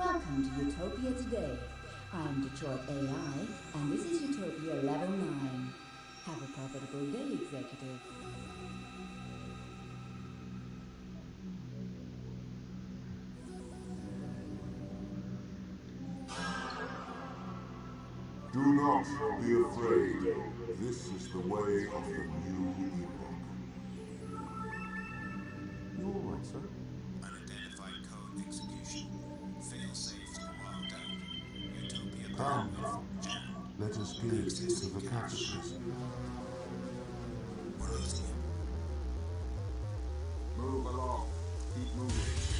Welcome to Utopia today. I'm Detroit AI, and this is Utopia Level 9. Have a profitable day, Executive. Do not be afraid. This is the way of the new epoch. You all right, sir? Come, let us get to the cataclysm. We're losing him. Move along. Keep moving.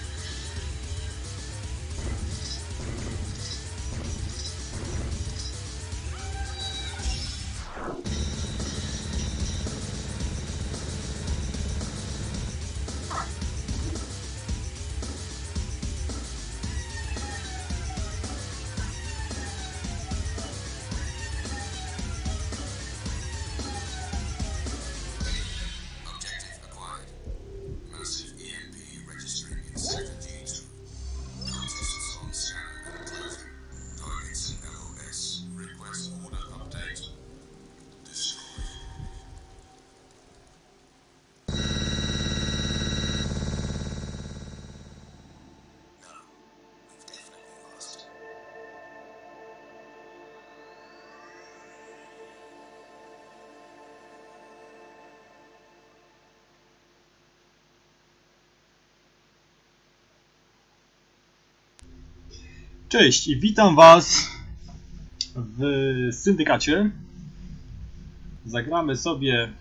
Cześć i witam Was w syndykacie. Zagramy sobie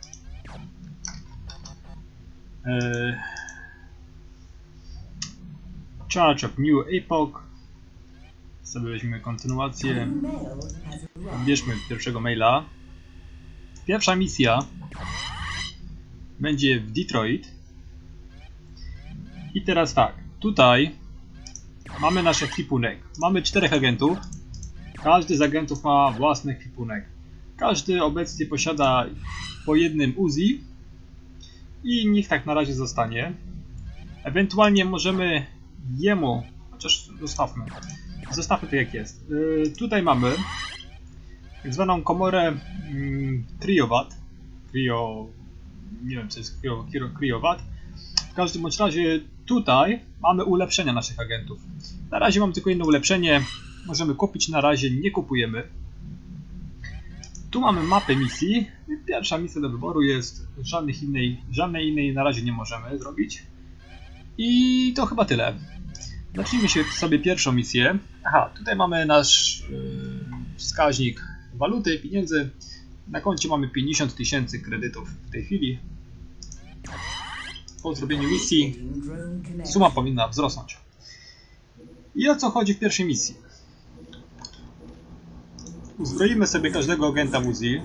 e, Charge of New Epoch. Sobie kontynuację. Bierzmy pierwszego maila. Pierwsza misja będzie w Detroit. I teraz tak, tutaj mamy nasz ekwipunek. Mamy czterech agentów. Każdy z agentów ma własny ekwipunek. Każdy obecnie posiada po jednym Uzi i niech tak na razie zostanie. Ewentualnie możemy jemu, chociaż zostawmy, zostawmy to jak jest. Yy, tutaj mamy tak zwaną komorę mm, Kriowat. Krio... nie wiem co jest Krio, Krio, Kriowat. W każdym bądź razie tutaj mamy ulepszenia naszych agentów. Na razie mam tylko jedno ulepszenie. Możemy kupić, na razie nie kupujemy. Tu mamy mapę misji. Pierwsza misja do wyboru jest. Żadnych innej, żadnej innej na razie nie możemy zrobić. I to chyba tyle. Zacznijmy się sobie pierwszą misję. Aha, tutaj mamy nasz yy, wskaźnik waluty, pieniędzy. Na koncie mamy 50 tysięcy kredytów w tej chwili. Po zrobieniu misji suma powinna wzrosnąć. I o co chodzi w pierwszej misji? Uzbroimy sobie każdego agenta Uzi.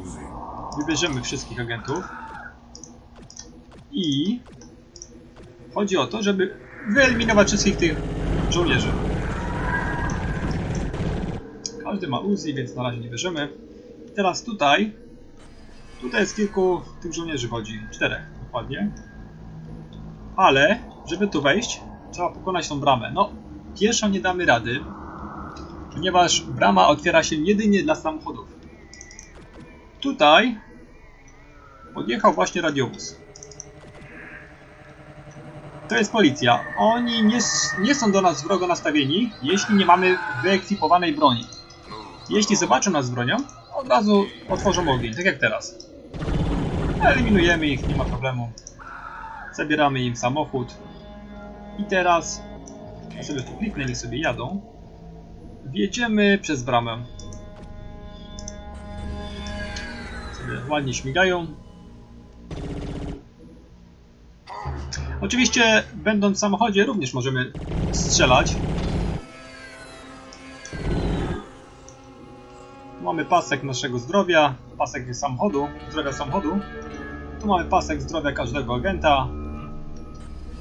Wybierzemy wszystkich agentów. I chodzi o to, żeby wyeliminować wszystkich tych żołnierzy. Każdy ma Uzi, więc na razie nie bierzemy. Teraz tutaj. Tutaj jest kilku tych żołnierzy chodzi. Czterech dokładnie. Ale, żeby tu wejść, trzeba pokonać tą bramę. No, pieszo nie damy rady, ponieważ brama otwiera się jedynie dla samochodów. Tutaj podjechał właśnie radiowóz. To jest policja. Oni nie, nie są do nas wrogo nastawieni, jeśli nie mamy wyekwipowanej broni. Jeśli zobaczą nas z bronią, od razu otworzą ogień, tak jak teraz. Eliminujemy ich, nie ma problemu. Zabieramy im samochód. I teraz sobie tu kliknę, niech sobie jadą. Wjedziemy przez bramę. Sobie ładnie śmigają. Oczywiście, będąc w samochodzie, również możemy strzelać. Tu mamy pasek naszego zdrowia, pasek samochodu, zdrowia samochodu. Tu mamy pasek zdrowia każdego agenta.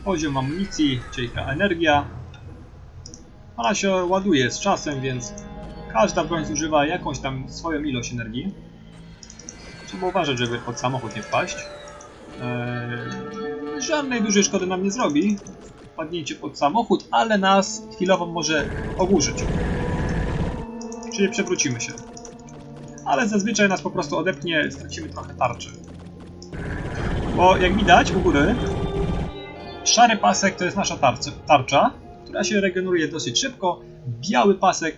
Poziom amunicji, czyli ta energia. Ona się ładuje z czasem, więc każda broń zużywa jakąś tam swoją ilość energii. Trzeba uważać, żeby pod samochód nie wpaść. Eee, żadnej dużej szkody nam nie zrobi, wpadnięcie pod samochód, ale nas chwilowo może ogłuszyć. Czyli przewrócimy się. Ale zazwyczaj nas po prostu odepnie, stracimy trochę tarczy. Bo jak widać u góry, szary pasek to jest nasza tarcza, tarcza, która się regeneruje dosyć szybko. Biały pasek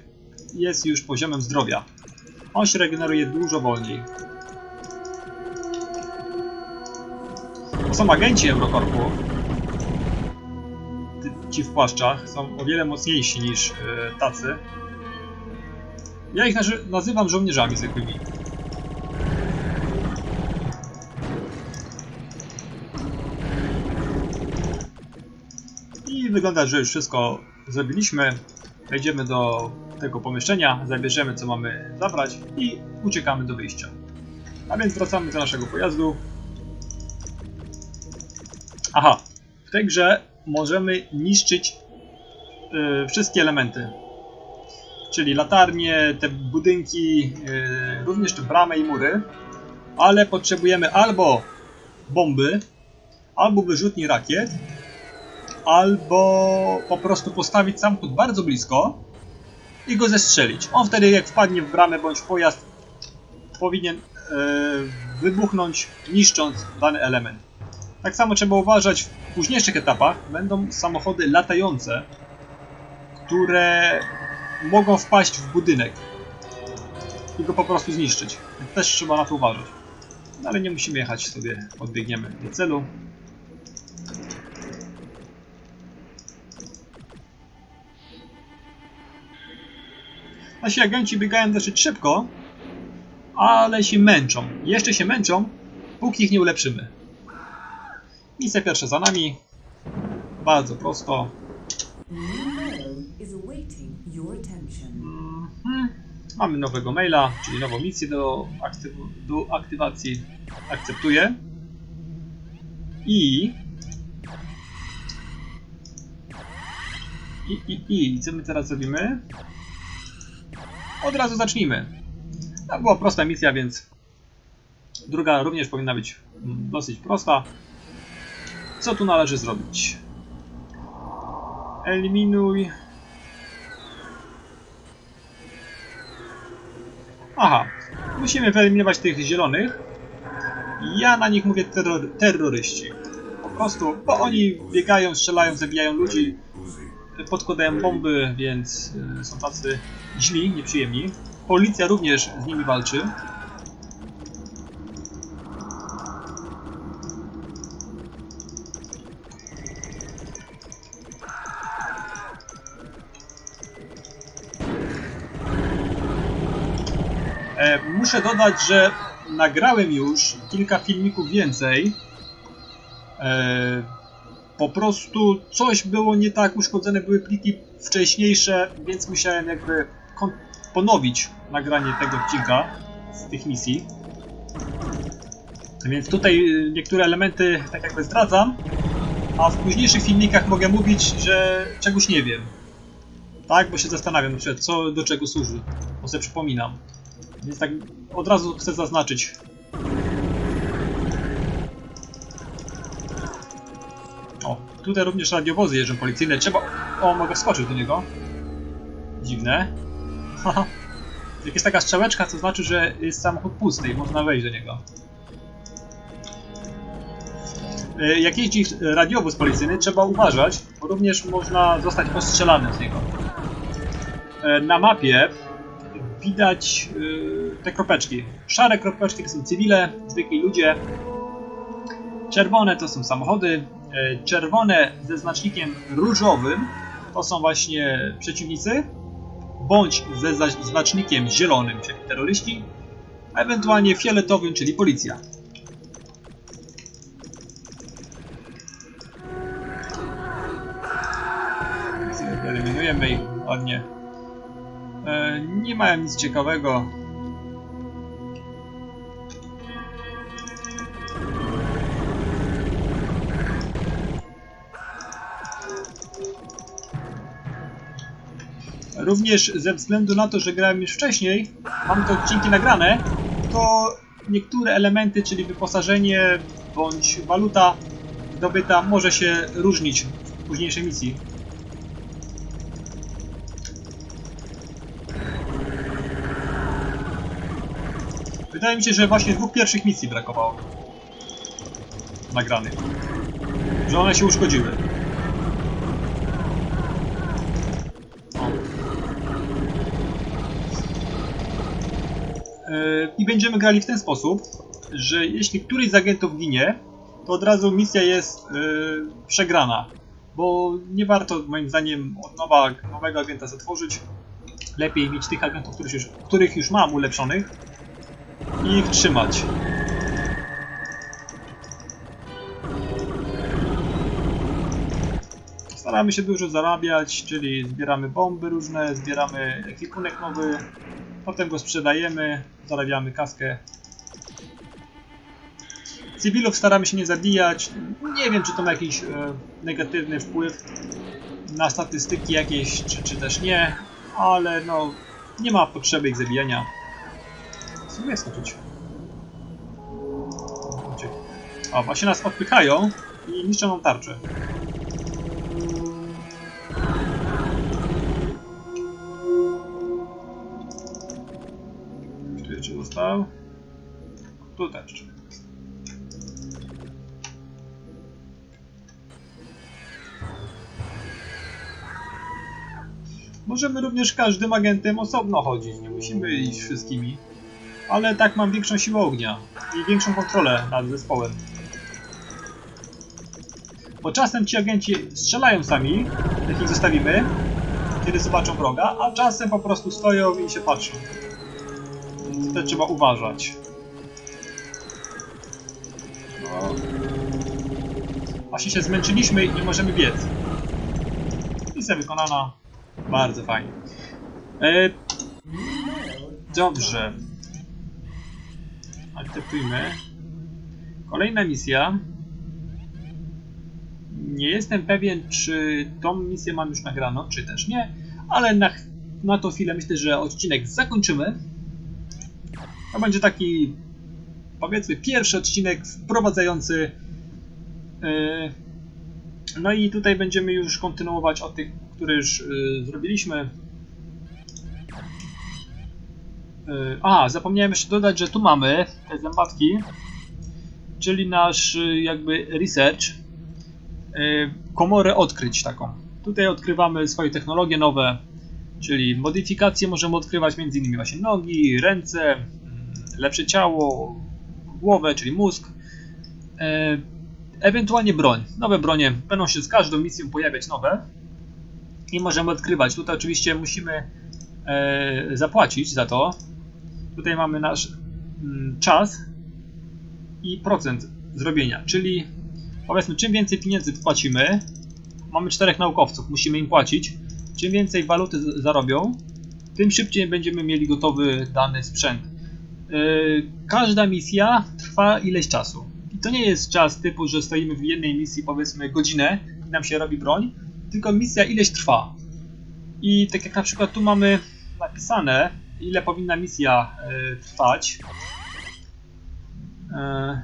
jest już poziomem zdrowia. On się regeneruje dużo wolniej. To są agenci Eurokorpu. Ci w płaszczach są o wiele mocniejsi niż e, tacy. Ja ich nazy- nazywam żołnierzami zwykłymi. Wygląda, że już wszystko zrobiliśmy. Wejdziemy do tego pomieszczenia, zabierzemy co mamy zabrać i uciekamy do wyjścia. A więc wracamy do naszego pojazdu. Aha, w tej grze możemy niszczyć y, wszystkie elementy. Czyli latarnie, te budynki, y, również te bramy i mury. Ale potrzebujemy albo bomby, albo wyrzutni rakiet, albo po prostu postawić samochód bardzo blisko i go zestrzelić. On wtedy jak wpadnie w bramę bądź w pojazd powinien e, wybuchnąć niszcząc dany element. Tak samo trzeba uważać w późniejszych etapach będą samochody latające, które mogą wpaść w budynek i go po prostu zniszczyć. Też trzeba na to uważać. No ale nie musimy jechać sobie, odbiegniemy do celu. Nasi agenci biegają dosyć szybko, ale się męczą. Jeszcze się męczą, póki ich nie ulepszymy. Misja pierwsza za nami. Bardzo prosto. Mhm. Mamy nowego maila, czyli nową misję do, aktyw do aktywacji. Akceptuję. I... I, i, I co my teraz zrobimy? Od razu zacznijmy. To była prosta misja, więc druga również powinna być dosyć prosta. Co tu należy zrobić? Eliminuj Aha, musimy wyeliminować tych zielonych. Ja na nich mówię terror terroryści. Po prostu, bo oni biegają, strzelają, zabijają ludzi, podkładają bomby, więc y, są tacy źli, nieprzyjemni. Policja również z nimi walczy. E, muszę dodać, że nagrałem już kilka filmików więcej. Po prostu coś było nie tak, uszkodzone były pliki wcześniejsze, więc musiałem jakby ponowić nagranie tego odcinka z tych misji. Więc tutaj y, niektóre elementy tak jakby zdradzam, a w późniejszych filmikach mogę mówić, że czegoś nie wiem. Tak, bo się zastanawiam co do czego służy. Bo sobie przypominam. Więc tak od razu chcę zaznaczyć. Tutaj również radiowozy jeżdżą policyjne. Trzeba... O, mogę wskoczyć do niego. Dziwne. Jak jest taka strzałeczka, to znaczy, że jest samochód pusty i można wejść do niego. E, Jak jeździ radiowóz policyjny, trzeba uważać, bo również można zostać postrzelanym z niego. E, Na mapie widać y, te kropeczki. Szare kropeczki to są cywile, zwykli ludzie. Czerwone to są samochody. Y, Czerwone ze znacznikiem różowym to są właśnie przeciwnicy. Bądź ze znacznikiem zielonym, czyli terroryści. A ewentualnie fioletowym, czyli policja. Eliminujemy ich ładnie. E, nie mają nic ciekawego. Również ze względu na to, że grałem już wcześniej, mam te odcinki nagrane, to niektóre elementy, czyli wyposażenie bądź waluta zdobyta może się różnić późniejszej misji. Wydaje mi się, że właśnie dwóch pierwszych misji brakowało. Nagranych. Że one się uszkodziły. I będziemy grali w ten sposób, że jeśli któryś z agentów ginie, to od razu misja jest yy, przegrana. Bo nie warto moim zdaniem od nowa, nowego agenta zatworzyć. Lepiej mieć tych agentów, których już, których już mam ulepszonych i ich trzymać. Staramy się dużo zarabiać, czyli zbieramy bomby różne, zbieramy ekwipunek nowy, potem go sprzedajemy, zarabiamy kaskę. Cywilów staramy się nie zabijać. Nie wiem, czy to ma jakiś e, negatywny wpływ na statystyki jakieś, czy, czy też nie, ale no nie ma potrzeby ich zabijania. Spróbuję skoczyć. O, właśnie nas odpychają i niszczą nam tarczę. Tutaj jeszcze. Możemy również każdym agentem osobno chodzić, nie musimy iść wszystkimi. Ale tak mam większą siłę ognia i większą kontrolę nad zespołem. Bo czasem ci agenci strzelają sami, jak ich zostawimy, kiedy zobaczą wroga, a czasem po prostu stoją i się patrzą. Więc to trzeba uważać. Właśnie się zmęczyliśmy i możemy biec. Misja wykonana. Bardzo fajnie. E, dobrze. Akceptujmy. Kolejna misja. Nie jestem pewien, czy tą misję mam już nagraną, czy też nie, ale na, na tą chwilę myślę, że odcinek zakończymy. To będzie taki, powiedzmy, pierwszy odcinek wprowadzający. Yy, no i tutaj będziemy już kontynuować od tych, które już yy, zrobiliśmy. Yy, A, zapomniałem jeszcze dodać, że tu mamy te zębatki, czyli nasz jakby research, komorę odkryć taką. Tutaj odkrywamy swoje technologie nowe, czyli modyfikacje możemy odkrywać m.in. właśnie nogi, ręce, mm, lepsze ciało, głowę, czyli mózg, ewentualnie broń. Nowe bronie będą się z każdą misją pojawiać nowe i możemy odkrywać. Tutaj oczywiście musimy e, zapłacić za to. Tutaj mamy nasz mm, czas i procent zrobienia, czyli powiedzmy czym więcej pieniędzy wpłacimy, mamy czterech naukowców, musimy im płacić, czym więcej waluty zarobią, tym szybciej będziemy mieli gotowy dany sprzęt. E, każda misja trwa ileś czasu. To nie jest czas typu, że stoimy w jednej misji powiedzmy godzinę i nam się robi broń, tylko misja ileś trwa. I tak jak na przykład tu mamy napisane, ile powinna misja e, trwać. E,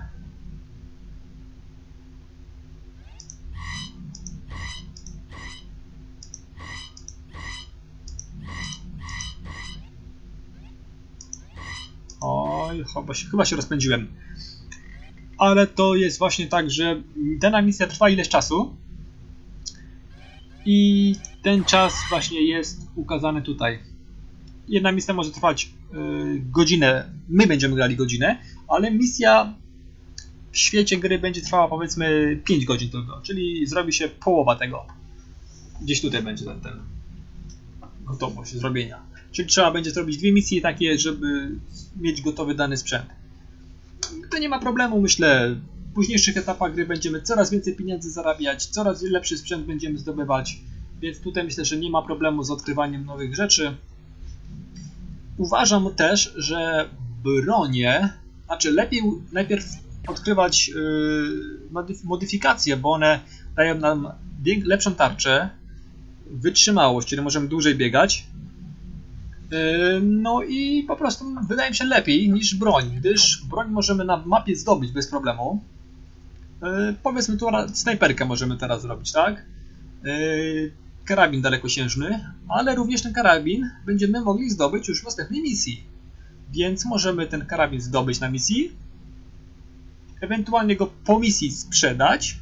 Oj, chyba się, chyba się rozpędziłem. Ale to jest właśnie tak, że dana misja trwa ileś czasu. I ten czas właśnie jest ukazany tutaj. Jedna misja może trwać y, godzinę, my będziemy grali godzinę, ale misja w świecie gry będzie trwała powiedzmy 5 godzin tylko, czyli zrobi się połowa tego. Gdzieś tutaj będzie ten, ten gotowość zrobienia. Czyli trzeba będzie zrobić dwie misje takie, żeby mieć gotowy dany sprzęt. To nie ma problemu, myślę. W późniejszych etapach gry będziemy coraz więcej pieniędzy zarabiać, coraz lepszy sprzęt będziemy zdobywać, więc tutaj myślę, że nie ma problemu z odkrywaniem nowych rzeczy. Uważam też, że bronie, znaczy lepiej najpierw odkrywać yy, modyf- modyfikacje, bo one dają nam lepszą tarczę, wytrzymałość, czyli możemy dłużej biegać. Yy, No i po prostu wydaje mi się lepiej niż broń, gdyż broń możemy na mapie zdobyć bez problemu. Yy, Powiedzmy tu snajperkę możemy teraz zrobić, tak? yy, karabin dalekosiężny, ale również ten karabin będziemy mogli zdobyć już w następnej misji. Więc możemy ten karabin zdobyć na misji, ewentualnie go po misji sprzedać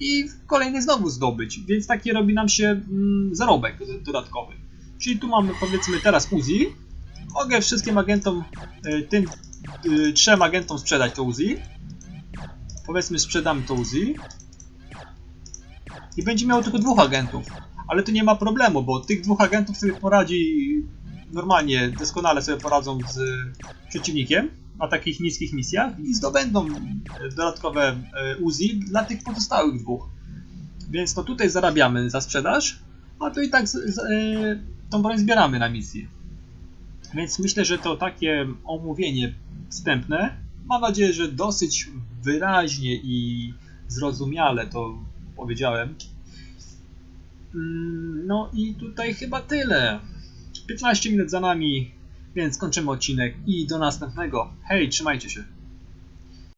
i w kolejnej znowu zdobyć. Więc taki robi nam się mm, zarobek dodatkowy. Czyli tu mamy powiedzmy teraz Uzi. Mogę wszystkim agentom, y, tym y, trzem agentom sprzedać to Uzi. Powiedzmy sprzedamy to Uzi. I będzie miał tylko dwóch agentów. Ale tu nie ma problemu, bo tych dwóch agentów sobie poradzi normalnie, doskonale sobie poradzą z przeciwnikiem na takich niskich misjach i zdobędą e, dodatkowe e, Uzi dla tych pozostałych dwóch. Więc to tutaj zarabiamy za sprzedaż, a to i tak z, z, e, tą broń zbieramy na misji. Więc myślę, że to takie omówienie wstępne, mam nadzieję, że dosyć wyraźnie i zrozumiale to powiedziałem. Mm, No i tutaj chyba tyle. 15 minut za nami, więc kończymy odcinek i do następnego. Hej, trzymajcie się.